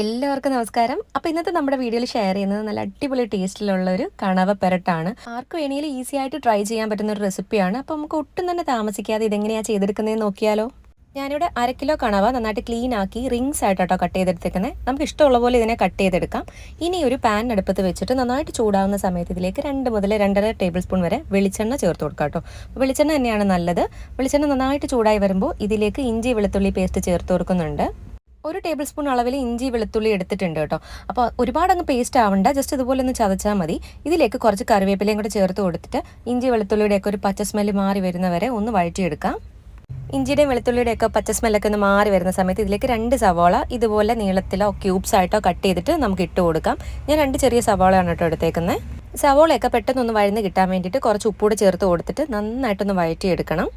എല്ലാവർക്കും നമസ്കാരം. അപ്പോൾ ഇന്നത്തെ നമ്മുടെ വീഡിയോയിൽ ഷെയർ ചെയ്യുന്നത് നല്ല അടിപൊളി ടേസ്റ്റിലുള്ള ഒരു കണവ പെരട്ടാണ്. ആർക്ക് വേണമെങ്കിലും ഈസി ആയിട്ട് ട്രൈ ചെയ്യാൻ പറ്റുന്ന ഒരു റെസിപ്പിയാണ് അപ്പോൾ നമുക്ക് ഒട്ടും തന്നെ താമസിക്കാതെ ഇതെങ്ങനെയാണ് ചെയ്തെടുക്കുന്നതെന്ന് നോക്കിയാലോ? ഞാനിവിടെ അര കിലോ കണവ നന്നായിട്ട് ക്ലീൻ ആക്കി റിങ്സ് ആയിട്ടോ കട്ട് ചെയ്തെടുത്തേക്കുന്നത് നമുക്ക് ഇഷ്ടമുള്ള പോലെ ഇതിനെ കട്ട് ചെയ്തെടുക്കാം. ഇനി ഒരു പാൻ അടുപ്പത്ത് വെച്ചിട്ട് നന്നായിട്ട് ചൂടാവുന്ന സമയത്ത് ഇതിലേക്ക് രണ്ട് മുതൽ രണ്ടര ടേബിൾ സ്പൂൺ വരെ വെളിച്ചെണ്ണ ചേർത്ത് കൊടുക്കാം കേട്ടോ വെളിച്ചെണ്ണ തന്നെയാണ് നല്ലത്. വെളിച്ചെണ്ണ നന്നായിട്ട് ചൂടായി വരുമ്പോൾ ഇതിലേക്ക് ഇഞ്ചി വെളുത്തുള്ളി പേസ്റ്റ് ചേർത്ത് കൊടുക്കുന്നുണ്ട്. ഒരു ടേബിൾ സ്പൂൺ അളവിൽ ഇഞ്ചി വെളുത്തുള്ളി എടുത്തിട്ടുണ്ട് കേട്ടോ. അപ്പോൾ ഒരുപാട് അങ്ങ് പേസ്റ്റ് ആവണ്ട ജസ്റ്റ് ഇതുപോലെ ഒന്ന് ചതച്ചാൽ മതി. ഇതിലേക്ക് കുറച്ച് കറിവേപ്പിലയും കൂടെ ചേർത്ത് കൊടുത്തിട്ട് ഇഞ്ചി വെളുത്തുള്ളിയുടെയൊക്കെ ഒരു പച്ച സ്മെല്ല് മാറി വരുന്നവരെ ഒന്ന് വഴറ്റിയെടുക്കാം. ഇഞ്ചിയുടെയും വെളുത്തുള്ളിയുടെയൊക്കെ പച്ച സ്മെല്ലൊക്കെ ഒന്ന് മാറി വരുന്ന സമയത്ത് ഇതിലേക്ക് രണ്ട് സവാള ഇതുപോലെ നീളത്തിലോ ക്യൂബ്സ് ആയിട്ടോ കട്ട് ചെയ്തിട്ട് നമുക്ക് ഇട്ട് കൊടുക്കാം. ഞാൻ രണ്ട് ചെറിയ സവാളയാണ് കേട്ടോ എടുത്തേക്കുന്നത് സവാളയൊക്കെ പെട്ടെന്ന് ഒന്ന് വഴന്ന് കിട്ടാൻ വേണ്ടിയിട്ട് കുറച്ച് ഉപ്പൂടെ ചേർത്ത് കൊടുത്തിട്ട് നന്നായിട്ടൊന്ന് വഴറ്റിയെടുക്കണം.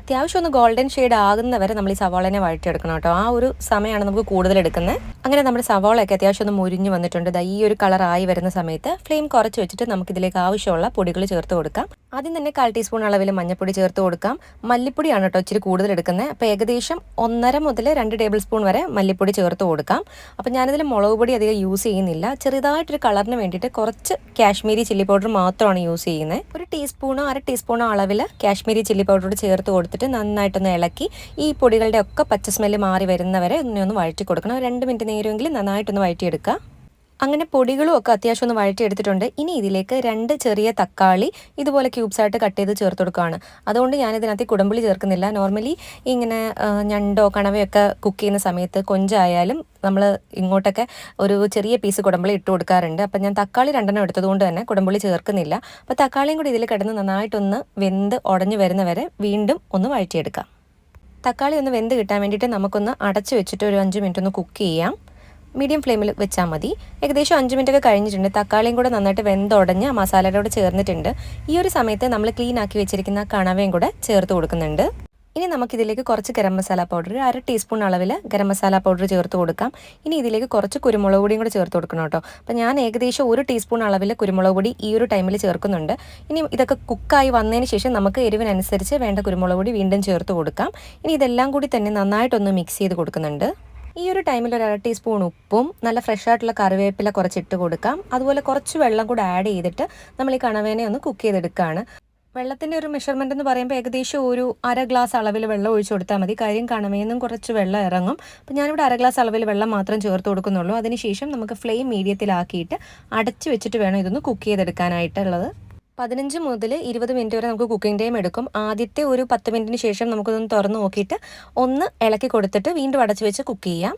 അത്യാവശ്യം ഒന്ന് ഗോൾഡൻ ഷെയ്ഡ് ആകുന്നവരെ നമ്മൾ ഈ സവാളനെ വഴറ്റിയെടുക്കണം കേട്ടോ. ആ ഒരു സമയമാണ് നമുക്ക് കൂടുതൽ എടുക്കുന്നത്. അങ്ങനെ നമ്മുടെ സവാളയൊക്കെ അത്യാവശ്യം ഒന്ന് മുരിഞ്ഞ് വന്നിട്ടുണ്ട്. ഈ ഒരു കളർ ആയി വരുന്ന സമയത്ത് ഫ്ലെയിം കുറച്ച് വെച്ചിട്ട് നമുക്ക് ഇതിലേക്ക് ആവശ്യമുള്ള പൊടികൾ ചേർത്ത് കൊടുക്കാം. ആദ്യം തന്നെ കാൽ ടീസ്പൂൺ അളവിൽ മഞ്ഞൾപ്പൊടി ചേർത്ത് കൊടുക്കാം. മല്ലിപ്പൊടിയാണ് കേട്ടോ ഇച്ചിരി കൂടുതൽ എടുക്കുന്നത്. അപ്പോൾ ഏകദേശം ഒന്നര മുതൽ രണ്ട് ടേബിൾ സ്പൂൺ വരെ മല്ലിപ്പൊടി ചേർത്ത് കൊടുക്കാം. അപ്പോൾ ഞാനിതിൽ മുളക് പൊടി അധികം യൂസ് ചെയ്യുന്നില്ല. ചെറുതായിട്ടൊരു കളറിന് വേണ്ടിയിട്ട് കുറച്ച് കാശ്മീരി ചില്ലി പൗഡർ മാത്രമാണ് യൂസ് ചെയ്യുന്നത്. ഒരു ടീസ്പൂണോ അര ടീസ്പൂണോ അളവിൽ കാശ്മീരി ചില്ലി പൗഡർ ചേർത്ത് കൊടുത്തിട്ട് നന്നായിട്ടൊന്ന് ഇളക്കി ഈ പൊടികളുടെ ഒക്കെ പച്ച സ്മെല്ല് മാറി വരുന്നവരെ ഇങ്ങനെ ഒന്ന് വഴറ്റി കൊടുക്കണം രണ്ട് മിനിറ്റ് നേരമെങ്കിലും നന്നായിട്ടൊന്ന് വഴറ്റിയെടുക്കുക. അങ്ങനെ പൊടികളും ഒക്കെ അത്യാവശ്യം ഒന്ന് വഴറ്റിയെടുത്തിട്ടുണ്ട്. ഇനി ഇതിലേക്ക് രണ്ട് ചെറിയ തക്കാളി ഇതുപോലെ ക്യൂബ്സ് ആയിട്ട് കട്ട് ചെയ്ത് ചേർത്ത് കൊടുക്കുകയാണ്. അതുകൊണ്ട് ഞാൻ ഇതിനകത്ത് കുടമ്പുളി ചേർക്കുന്നില്ല. നോർമലി ഇങ്ങനെ ഞണ്ടോ ഞണ്ടോ കണവയൊക്കെ കുക്ക് ചെയ്യുന്ന സമയത്ത് കൊഞ്ചായാലും നമ്മൾ ഇങ്ങോട്ടൊക്കെ ഒരു ചെറിയ പീസ് കുടമ്പുളി ഇട്ട് കൊടുക്കാറുണ്ട്. അപ്പം ഞാൻ തക്കാളി രണ്ടെണ്ണം എടുത്തതുകൊണ്ട് തന്നെ കുടമ്പുളി ചേർക്കുന്നില്ല. അപ്പോൾ തക്കാളിയും കൂടി ഇതിൽ കിടന്ന് നന്നായിട്ടൊന്ന് വെന്ത് ഉടഞ്ഞു വരുന്നവരെ വീണ്ടും ഒന്ന് വഴറ്റിയെടുക്കാം. തക്കാളി ഒന്ന് വെന്ത് കിട്ടാൻ വേണ്ടിയിട്ട് നമുക്കൊന്ന് അടച്ച് വെച്ചിട്ട് ഒരു അഞ്ച് മിനിറ്റ് ഒന്ന് കുക്ക് ചെയ്യാം. മീഡിയം ഫ്ലെയിമിൽ വെച്ചാൽ മതി. ഏകദേശം അഞ്ച് മിനിറ്റ് ഒക്കെ കഴിഞ്ഞിട്ടുണ്ട്. തക്കാളിയും കൂടെ നന്നായിട്ട് വെന്തുടഞ്ഞ് മസാലയുടെ ചേർന്നിട്ടുണ്ട്. ഈ ഒരു സമയത്ത് നമ്മൾ ക്ലീൻ ആക്കി വെച്ചിരിക്കുന്ന കണവയും കൂടെ ചേർത്ത് കൊടുക്കുന്നുണ്ട്. ഇനി നമുക്കിതിലേക്ക് കുറച്ച് ഗരം മസാല പൗഡർ അര ടീസ്പൂൺ അളവിൽ ഗരം മസാല പൗഡർ ചേർത്ത് കൊടുക്കാം. ഇനി ഇതിലേക്ക് കുറച്ച് കുരുമുളക് പൊടിയും കൂടെ ചേർത്ത് കൊടുക്കണം കേട്ടോ. അപ്പോൾ ഞാൻ ഏകദേശം ഒരു ടീസ്പൂൺ അളവിൽ കുരുമുളക് പൊടി ഈ ഒരു ടൈമിൽ ചേർക്കുന്നുണ്ട്. ഇനി ഇതൊക്കെ കുക്കായി വന്നതിന് ശേഷം നമുക്ക് എരിവിനനുസരിച്ച് വേണ്ട കുരുമുളക് പൊടി വീണ്ടും ചേർത്ത് കൊടുക്കാം. ഇനി ഇതെല്ലാം കൂടി തന്നെ നന്നായിട്ടൊന്ന് മിക്സ് ചെയ്ത് കൊടുക്കുന്നുണ്ട്. ഈ ഒരു ടൈമിൽ ഒരു അര ടീസ്പൂൺ ഉപ്പും നല്ല ഫ്രഷ് ആയിട്ടുള്ള കറിവേപ്പില കുറച്ച് ഇട്ട് കൊടുക്കാം. അതുപോലെ കുറച്ച് വെള്ളം കൂടെ ആഡ് ചെയ്തിട്ട് നമ്മൾ ഈ കണവേനെ ഒന്ന് കുക്ക് ചെയ്തെടുക്കുകയാണ് വെള്ളത്തിന്റെ ഒരു മെഷർമെന്റ് എന്ന് പറയുമ്പോൾ ഏകദേശം ഒരു അര ഗ്ലാസ് അളവിൽ വെള്ളം ഒഴിച്ചു കൊടുത്താൽ മതി. കാര്യം കണവേന്നും കുറച്ച് വെള്ളം ഇറങ്ങും. അപ്പോൾ ഞാനിവിടെ അര ഗ്ലാസ് അളവിൽ വെള്ളം മാത്രം ചേർത്ത് കൊടുക്കുന്നുള്ളൂ. അതിനുശേഷം നമുക്ക് ഫ്ലെയിം മീഡിയത്തിലാക്കിയിട്ട് അടച്ചു വെച്ചിട്ട് വേണം ഇതൊന്ന് കുക്ക് ചെയ്തെടുക്കാനായിട്ടുള്ളത്. പതിനഞ്ച് മുതൽ ഇരുപത് മിനിറ്റ് വരെ നമുക്ക് കുക്കിംഗ് ടൈം എടുക്കും. ആദ്യത്തെ ഒരു പത്ത് മിനിറ്റിന് ശേഷം നമുക്കൊന്ന് തുറന്ന് നോക്കിയിട്ട് ഒന്ന് ഇളക്കി കൊടുത്തിട്ട് വീണ്ടും അടച്ച് വെച്ച് കുക്ക് ചെയ്യാം.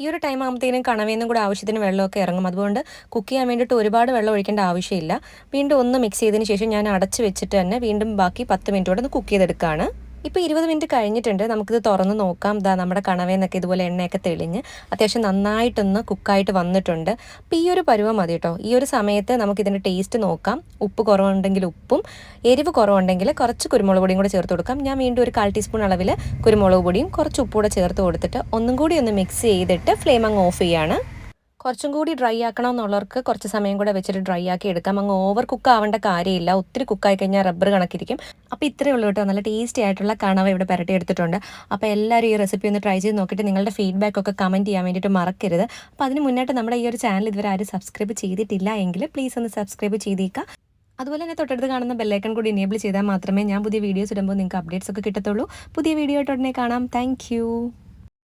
ഈ ഒരു ടൈം ആകുമ്പോഴത്തേനും കണവേന്നും കൂടെ ആവശ്യത്തിന് വെള്ളമൊക്കെ ഇറങ്ങും. അതുകൊണ്ട് കുക്ക് ചെയ്യാൻ വേണ്ടിയിട്ട് ഒരുപാട് വെള്ളം ഒഴിക്കേണ്ട ആവശ്യമില്ല. വീണ്ടും ഒന്ന് മിക്സ് ചെയ്തതിന് ശേഷം ഞാൻ അടച്ച് വെച്ചിട്ട് തന്നെ വീണ്ടും ബാക്കി പത്ത് മിനിറ്റ് ഒന്ന് കുക്ക് ചെയ്തെടുക്കുകയാണ് ഇപ്പോൾ ഇരുപത് മിനിറ്റ് കഴിഞ്ഞിട്ടുണ്ട്. നമുക്കിത് തുറന്ന് നോക്കാം. ദാ നമ്മുടെ കണവേന്നൊക്കെ ഇതുപോലെ എണ്ണയൊക്കെ തെളിഞ്ഞ് അത്യാവശ്യം നന്നായിട്ടൊന്ന് കുക്കായിട്ട് വന്നിട്ടുണ്ട്. അപ്പോൾ ഈ ഒരു പരുവം മതി കേട്ടോ. ഈ ഒരു സമയത്ത് നമുക്കിതിന്റെ ടേസ്റ്റ് നോക്കാം. ഉപ്പ് കുറവുണ്ടെങ്കിൽ ഉപ്പും എരിവ് കുറവുണ്ടെങ്കിൽ കുറച്ച് കുരുമുളക് പൊടിയും കൂടെ ചേർത്ത് കൊടുക്കാം. ഞാൻ വീണ്ടും ഒരു കാൽ ടീസ്പൂൺ അളവിൽ കുരുമുളക് പൊടിയും കുറച്ച് ഉപ്പ് കൂടെ ചേർത്ത് കൊടുത്തിട്ട് ഒന്നും കൂടി ഒന്ന് മിക്സ് ചെയ്തിട്ട് ഫ്ലെയിം അങ്ങ് ഓഫ് ചെയ്യാണ്. കുറച്ചും കൂടി ഡ്രൈ ആക്കണം എന്നുള്ളവർക്ക് കുറച്ച് സമയം കൂടെ വെച്ചിട്ട് ഡ്രൈ ആക്കി എടുക്കാം. അങ്ങ് ഓവർ കുക്ക് ആവേണ്ട കാര്യമില്ല. ഒത്തിരി കുക്കായി കഴിഞ്ഞാൽ റബ്ബർ കണക്കിരിക്കും. അപ്പോൾ ഇത്രയേ ഉള്ളൂ കേട്ടോ. നല്ല ടേസ്റ്റി ആയിട്ടുള്ള കണവ ഇവിടെ പുരട്ടി എടുത്തിട്ടുണ്ട്. അപ്പോൾ എല്ലാവരും ഈ റെസിപ്പി ഒന്ന് ട്രൈ ചെയ്ത് നോക്കിയിട്ട് നിങ്ങളുടെ ഫീഡ്ബാക്ക് ഒക്കെ കമന്റ് ചെയ്യാൻ വേണ്ടിയിട്ട് മറക്കരുത്. അപ്പോൾ അതിന് മുന്നായിട്ട് നമ്മുടെ ഈ ഒരു ചാനൽ ഇതുവരെ ആരും സബ്സ്ക്രൈബ് ചെയ്തിട്ടില്ല എങ്കിൽ പ്ലീസ് ഒന്ന് സബ്സ്ക്രൈബ് ചെയ്തേക്കുക അതുപോലെ തന്നെ തൊട്ടടുത്ത് കാണുന്ന ബെല്ലൈക്കൺ കൂടി എനേബിൾ ചെയ്താൽ മാത്രമേ ഞാൻ പുതിയ വീഡിയോസ് ഇടുമ്പോൾ നിങ്ങൾക്ക് അപ്ഡേറ്റ്സ് ഒക്കെ കിട്ടത്തുള്ളൂ. പുതിയ വീഡിയോ ആയിട്ട് ഉടനെ കാണാം. താങ്ക്